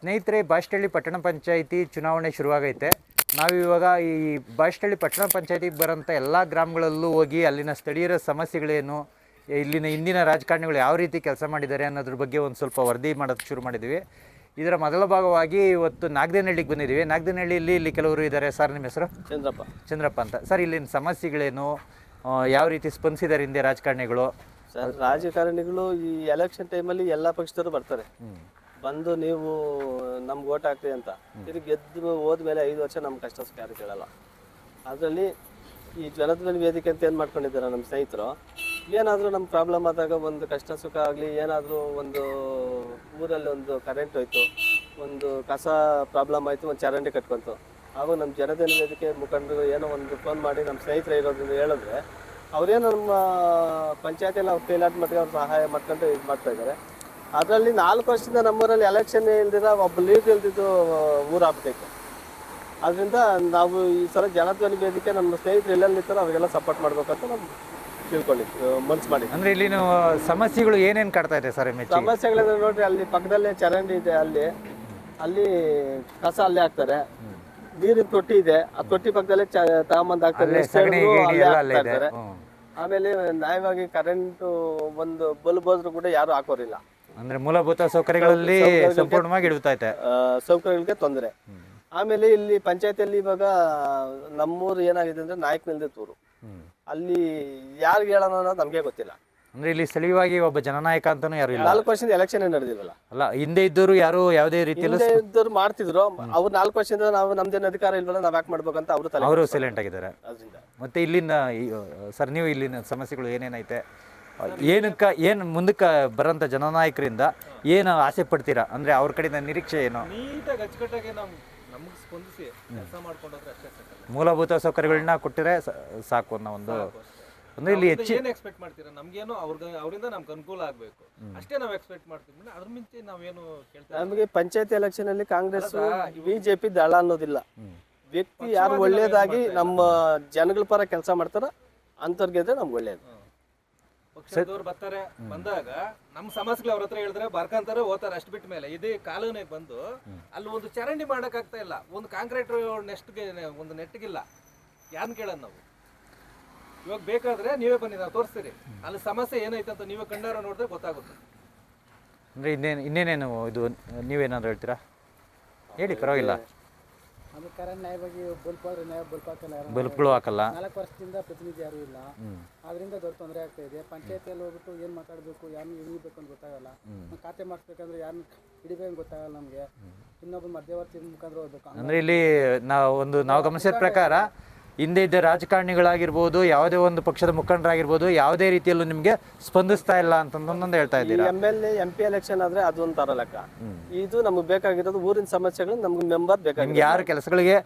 ಸ್ನೇಹಿತರೆ ಬಾಷ್ಟಹಳ್ಳಿ ಪಟ್ಟಣ ಪಂಚಾಯಿತಿ ಚುನಾವಣೆ ಶುರುವಾಗೈತೆ. ನಾವಿವಾಗ ಈ ಬಾಷ್ಟಹಳ್ಳಿ ಪಟ್ಟಣ ಪಂಚಾಯಿತಿಗೆ ಬರೋಂಥ ಎಲ್ಲ ಗ್ರಾಮಗಳಲ್ಲೂ ಹೋಗಿ ಅಲ್ಲಿನ ಸ್ಥಳೀಯರ ಸಮಸ್ಯೆಗಳೇನು ಇಲ್ಲಿನ ಇಂದಿನ ರಾಜಕಾರಣಿಗಳು ಯಾವ ರೀತಿ ಕೆಲಸ ಮಾಡಿದ್ದಾರೆ ಅನ್ನೋದ್ರ ಬಗ್ಗೆ ಒಂದು ಸ್ವಲ್ಪ ವರದಿ ಮಾಡೋದು ಶುರು ಮಾಡಿದ್ದೀವಿ. ಇದರ ಮೊದಲ ಭಾಗವಾಗಿ ಇವತ್ತು ನಾಗದೇನಹಳ್ಳಿಗೆ ಬಂದಿದ್ದೀವಿ. ನಾಗದೇನಹಳ್ಳಿಯಲ್ಲಿ ಇಲ್ಲಿ ಕೆಲವರು ಇದ್ದಾರೆ. ಸರ್ ನಿಮ್ಮ ಹೆಸರು? ಚಂದ್ರಪ್ಪ. ಚಂದ್ರಪ್ಪ ಅಂತ. ಸರ್ ಇಲ್ಲಿನ ಸಮಸ್ಯೆಗಳೇನು ಯಾವ ರೀತಿ ಸ್ಪಂದಿಸಿದ್ದಾರೆ ಹಿಂದೆ ರಾಜಕಾರಣಿಗಳು? ಸರ್ ರಾಜಕಾರಣಿಗಳು ಈ ಎಲೆಕ್ಷನ್ ಟೈಮಲ್ಲಿ ಎಲ್ಲ ಪಕ್ಷದವರು ಬರ್ತಾರೆ. ಬಂದು ನೀವು ನಮ್ಗೆ ಓಟ್ ಹಾಕ್ರಿ ಅಂತ. ತಿರುಗಿ ಗೆದ್ದು ಹೋದ್ಮೇಲೆ ಐದು ವರ್ಷ ನಮ್ಮ ಕಷ್ಟ ಸುಖ ಯಾರು ಕೇಳಲ್ಲ. ಅದರಲ್ಲಿ ಈ ಜನಧ್ವನಿ ವೇದಿಕೆ ಅಂತ ಏನು ಮಾಡ್ಕೊಂಡಿದ್ದಾರೆ ನಮ್ಮ ಸ್ನೇಹಿತರು? ಏನಾದರೂ ನಮ್ಮ ಪ್ರಾಬ್ಲಮ್ ಆದಾಗ ಒಂದು ಕಷ್ಟ ಸುಖ ಆಗಲಿ ಏನಾದರೂ ಒಂದು ಊರಲ್ಲಿ ಒಂದು ಕರೆಂಟ್ ಹೋಯ್ತು ಒಂದು ಕಸ ಪ್ರಾಬ್ಲಮ್ ಆಯಿತು ಒಂದು ಚರಂಡಿ ಕಟ್ಕೊಂತು. ಹಾಗೂ ನಮ್ಮ ಜನಜನ ವೇದಿಕೆ ಮುಖಂಡರು ಏನೋ ಒಂದು ಫೋನ್ ಮಾಡಿ ನಮ್ಮ ಸ್ನೇಹಿತರು ಇರೋದ್ರಿಂದ ಹೇಳಿದ್ರೆ ಅವರೇನು ನಮ್ಮ ಪಂಚಾಯತಿಯಲ್ಲಿ ಅವ್ರು ಕೈಲಾದ ಮಟ್ಟಿಗೆ ಅವ್ರು ಸಹಾಯ ಮಾಡ್ಕೊಂಡು ಇದು ಮಾಡ್ತಾ ಇದ್ದಾರೆ. ಅದರಲ್ಲಿ ನಾಲ್ಕು ವರ್ಷದಿಂದ ನಮ್ಮೂರಲ್ಲಿ ಎಲೆಕ್ಷನ್ ಇಲ್ದಿರ ಒಬ್ಬ ಲೀಡ್ ಇಲ್ದಿದ್ದು ಊರಾಗ್ಬೇಕು ಅದರಿಂದ ನಾವು ಈ ಸಲ ಜನಧ್ವನಿ ವೇದಿಕೆ ನಮ್ಮ ಸ್ನೇಹಿತರು ಎಲ್ಲೆಲ್ಲಿ ನಿಂತಾರೋ ಅವರಿಗೆಲ್ಲ ಸಪೋರ್ಟ್ ಮಾಡ್ಬೇಕಂತ ನಾವು ತಿಳ್ಕೊಳ್ಳಿ ಮನ್ಸು ಮಾಡಿ. ಅಂದ್ರೆ ಇಲ್ಲಿ ಸಮಸ್ಯೆಗಳು ಏನೇನು ಕಾಡ್ತಾ ಇದೆ ಸರ್ ಸಮಸ್ಯೆಗಳಂದ್ರೆ ಸಮಸ್ಯೆಗಳಿಂದ ನೋಡ್ರಿ ಅಲ್ಲಿ ಪಕ್ಕದಲ್ಲೇ ಚರಂಡಿ ಇದೆ ಅಲ್ಲಿ ಅಲ್ಲಿ ಕಸ ಅಲ್ಲೇ ಹಾಕ್ತಾರೆ. ನೀರಿನ ತೊಟ್ಟಿ ಇದೆ ಆ ತೊಟ್ಟಿ ಪಕ್ಕದಲ್ಲೇ ತಗೊಂಬಂದು ಹಾಕ್ತಾರೆ ಇರ್ತಾರೆ. ಆಮೇಲೆ ನ್ಯಾಯವಾಗಿ ಕರೆಂಟ್ ಒಂದು ಬಲ್ಬ್ ಹೋದ್ರು ಕೂಡ ಯಾರು ಹಾಕೋರಿಲ್ಲ. ಅಂದ್ರೆ ಮೂಲಭೂತ ಸೌಕರ್ಯಗಳಲ್ಲಿ ಸಂಪೂರ್ಣವಾಗಿ ಇಡುತ್ತೈತೆ ಆ, ಸೌಕರ್ಯಗಳಿಗೆ ತೊಂದರೆ. ಆಮೇಲೆ ಇಲ್ಲಿ ಪಂಚಾಯತಿಯಲ್ಲಿ ಇವಾಗ ನಮ್ಮೂರು ಏನಾಗಿದೆ ಅಂದ್ರೆ ನಾಯಕ್ ತೂರು. ಅಲ್ಲಿ ಯಾರು ಹೇಳೋಣ ಅನ್ನೋದು ನಮಗೆ ಗೊತ್ತಿಲ್ಲ. ಅಂದ್ರೆ ಇಲ್ಲಿ ಸ್ಥಳೀಯವಾಗಿ ಒಬ್ಬ ಜನನಾಯಕ ಅಂತಾನೂ ಯಾರು ಇಲ್ಲ? ನಾಲ್ಕು ವರ್ಷದಿಂದ ಎಲೆಕ್ಷನ್ ನಡೆದಿಲ್ಲ ಅಲ್ಲ ಹಿಂದೆ ಇದ್ದವರು ಯಾರು ಯಾವುದೇ ರೀತಿಯಲ್ಲಿ ಇದ್ದವ್ರು ಮಾಡ್ತಿದ್ರು. ಅವ್ರು ನಾಲ್ಕು ವರ್ಷದಿಂದ ನಾವು ನಮ್ದೇನು ಅಧಿಕಾರ ಇಲ್ವಲ್ಲ ನಾವ್ ಯಾಕೆ ಮಾಡ್ಬೇಕಂತ ಅವರು ಅವರು ಸೈಲೆಂಟ್ ಆಗಿದ್ದಾರೆ. ಅದರಿಂದ. ಮತ್ತೆ ಇಲ್ಲಿನ ಸರ್ ನೀವು ಇಲ್ಲಿನ ಸಮಸ್ಯೆಗಳು ಏನೇನೈತೆ? ಏನಕ್ಕ ಏನು ಮುಂದಕ್ಕೆ ಬರೋಂಥ ಜನನಾಯಕರಿಂದ ಏನು ಆಸೆ ಪಡ್ತೀರಾ? ಅಂದರೆ ಅವ್ರ ಕಡೆಯಿಂದ ನಿರೀಕ್ಷೆ ಏನು? ನೀಟಾಗಿ ಅಚ್ಚುಕಟ್ಟಾಗಿ ನಮ್ ನಮ್ಗೆ ಸ್ಪಂದಿಸಿ ಕೆಲಸ ಮಾಡ್ಕೊಂಡೋದ್ರೆ ಅಷ್ಟೇ ಸಾಕಲ್ಲ ಮೂಲಭೂತ ಸೌಕರ್ಯಗಳನ್ನ ಕೊಟ್ಟಿದ್ರೆ ಸಾಕು ಅನ್ನೋ ಒಂದು ಅಂದ್ರೆ ಇಲ್ಲಿ ಹೆಚ್ಚು ಏನ್ ಎಕ್ಸ್ಪೆಕ್ಟ್ ಮಾಡ್ತೀರಾ? ನಮ್ಗೇನು ಅವ್ರಿಗೆ ಅವರಿಂದ ನಮ್ಗೆ ಅನುಕೂಲ ಆಗ್ಬೇಕು. ಅಷ್ಟೇ ನಾವು ಎಕ್ಸ್ಪೆಕ್ಟ್ ಮಾಡ್ತೀವಿ. ಅದ್ರ ಮುಂಚೆ ನಾವೇನು ಕೇಳ್ತೀವಿ ನಮಗೆ ಪಂಚಾಯತ್ ಎಲೆಕ್ಷನ್ ಅಲ್ಲಿ ಕಾಂಗ್ರೆಸ್ ಬಿಜೆಪಿ ದಳ ಅನ್ನೋದಿಲ್ಲ. ವ್ಯಕ್ತಿ ಯಾರು ಒಳ್ಳೇದಾಗಿ ನಮ್ಮ ಜನಗಳ ಪರ ಕೆಲಸ ಮಾಡ್ತಾರ ಅಂತವ್ರಿಗೆ ನಮ್ಗೆ ಒಳ್ಳೇದು. ಪಕ್ಷದವ್ರು ಬರ್ತಾರೆ. ಬಂದಾಗ ನಮ್ಮ ಸಮಸ್ಯೆಗಳು ಅವ್ರ ಹತ್ರ ಹೇಳಿದ್ರೆ ಬರ್ಕಂತಾರೆ ಹೋಗ್ತಾರೆ ಅಷ್ಟು ಬಿಟ್ಟ ಮೇಲೆ. ಇದೇ ಕಾಲೋನಿಗೆ ಬಂದು ಅಲ್ಲಿ ಒಂದು ಚರಂಡಿ ಮಾಡೋಕ್ಕಾಗ್ತಾ ಇಲ್ಲ. ಒಂದು ಕಾಂಕ್ರೀಟ್ ನೆಸ್ಟ್ಗೆ ಒಂದು ನೆಟ್ಗಿಲ್ಲ ಯಾರನ್ನ ಕೇಳೋದು ನಾವು? ಇವಾಗ ಬೇಕಾದ್ರೆ ನೀವೇ ಬನ್ನಿ ನಾವು ತೋರಿಸ್ತೀರಿ. ಅಲ್ಲಿ ಸಮಸ್ಯೆ ಏನೈತೆ ಅಂತ ನೀವೇ ಕಂಡಾರ ನೋಡಿದ್ರೆ ಗೊತ್ತಾಗುತ್ತೆ. ಅಂದರೆ ಇನ್ನೇನು ಇನ್ನೇನೇನು ಇದು ನೀವೇನಾದ್ರು ಹೇಳ್ತೀರಾ? ಹೇಳಿ ಪರವಾಗಿಲ್ಲ. ನಮಗೆ ಕರೆಂಟ್ ನ್ಯಾಯವಾಗಿ ಬಲ್ಪ್ ಆದ್ರೆ ನ್ಯಾಯ ಬಲ್ಪ್ ಹಾಕಲ್ಲ ಯಾರು? ಬಲ್ಪ್ಗಳು ಹಾಕಲ್ಲ. ನಾಲ್ಕು ವರ್ಷದಿಂದ ಪ್ರತಿನಿಧಿ ಯಾರು ಇಲ್ಲ. ಅದರಿಂದ ದೊಡ್ಡ ತೊಂದರೆ ಆಗ್ತಾ ಇದೆ. ಪಂಚಾಯತಿಯಲ್ಲಿ ಹೋಗ್ಬಿಟ್ಟು ಏನು ಮಾತಾಡಬೇಕು ಯಾರು ಹಿಡಿಬೇಕು ಅಂತ ಗೊತ್ತಾಗಲ್ಲ. ಖಾತೆ ಮಾಡಿಸ್ಬೇಕಂದ್ರೆ ಯಾರನ್ನ ಹಿಡಿಬೇಕು ಗೊತ್ತಾಗಲ್ಲ ನಮಗೆ. ಇನ್ನೊಬ್ಬ ಮಧ್ಯವರ್ತಿ ಮುಖಾಂತರ ಹೋಗ್ಬೇಕು. ಅಂದ್ರೆ ಇಲ್ಲಿ ನಾವು ಒಂದು ನಾವು ಗಮನಿಸಿದ ಪ್ರಕಾರ ಹಿಂದೆ ಇದ್ದ ರಾಜಕಾರಣಿಗಳಾಗಿರ್ಬೋದು ಯಾವುದೇ ಒಂದು ಪಕ್ಷದ ಮುಖಂಡರಾಗಿರ್ಬೋದು ಯಾವುದೇ ರೀತಿಯಲ್ಲೂ ನಿಮಗೆ ಸ್ಪಂದಿಸ್ತಾ ಇಲ್ಲ ಅಂತಂದೊಂದು ಹೇಳ್ತಾ ಇದ್ದೀರಿ? M L A M P election ಆದ್ರೆ ಅದು ಒಂಥರ ಲೆಕ್ಕ. ಇದು ನಮಗೆ ಬೇಕಾಗಿರೋದು ಊರಿನ ಸಮಸ್ಯೆಗಳು ನಮ್ಗೆ ಮೆಂಬರ್ ಬೇಕಾಗಿ ಯಾರು ಕೆಲಸಗಳಿಗೆ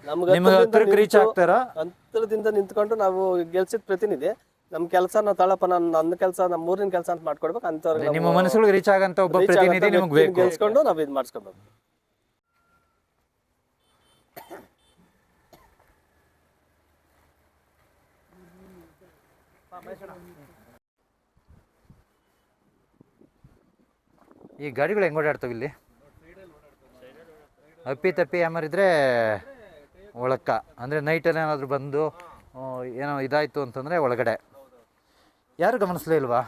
ರೀಚ್ ಆಗ್ತಾರ? ಅಂತರದಿಂದ ನಿಂತ್ಕೊಂಡು ನಾವು ಗೆಲ್ಸಿದ ಪ್ರತಿನಿಧಿ ನಮ್ ಕೆಲಸ ನಾವು ತಳಪ ನಾನು ನನ್ನ ಕೆಲಸ ನಮ್ಮ ಊರಿನ ಕೆಲಸ ಅಂತ ಮಾಡ್ಕೊಡ್ಬೇಕು ಅಂತವ್ರಿಗೆ ನಿಮ್ಮ ಮನಸ್ಸುಗಳಿಗೆ ರೀಚ್ ಆಗಂತ ಒಬ್ಬ ಪ್ರತಿನಿಧಿ ನಿಮ್ಗೆ ಬೇಕು. ಗೆಲ್ಸ್ಕೊಂಡು ನಾವು ಇದು ಮಾಡಿಸ್ಕೊಬೇಕು. ಈ ಗಾಡಿಗಳು ಹೆಂಗ್ ಓಡಾಡ್ತವೆ ಇಲ್ಲಿ? ಅಪ್ಪಿ ತಪ್ಪಿ ಯಾಮರಿದ್ರೆ ಒಳಕ್ಕ. ಅಂದರೆ ನೈಟಲ್ಲಿ ಏನಾದರೂ ಬಂದು ಏನೋ ಇದಾಯಿತು ಅಂತಂದರೆ ಒಳಗಡೆ. ಯಾರು ಗಮನಿಸ್ಲೇ ಇಲ್ವಾ?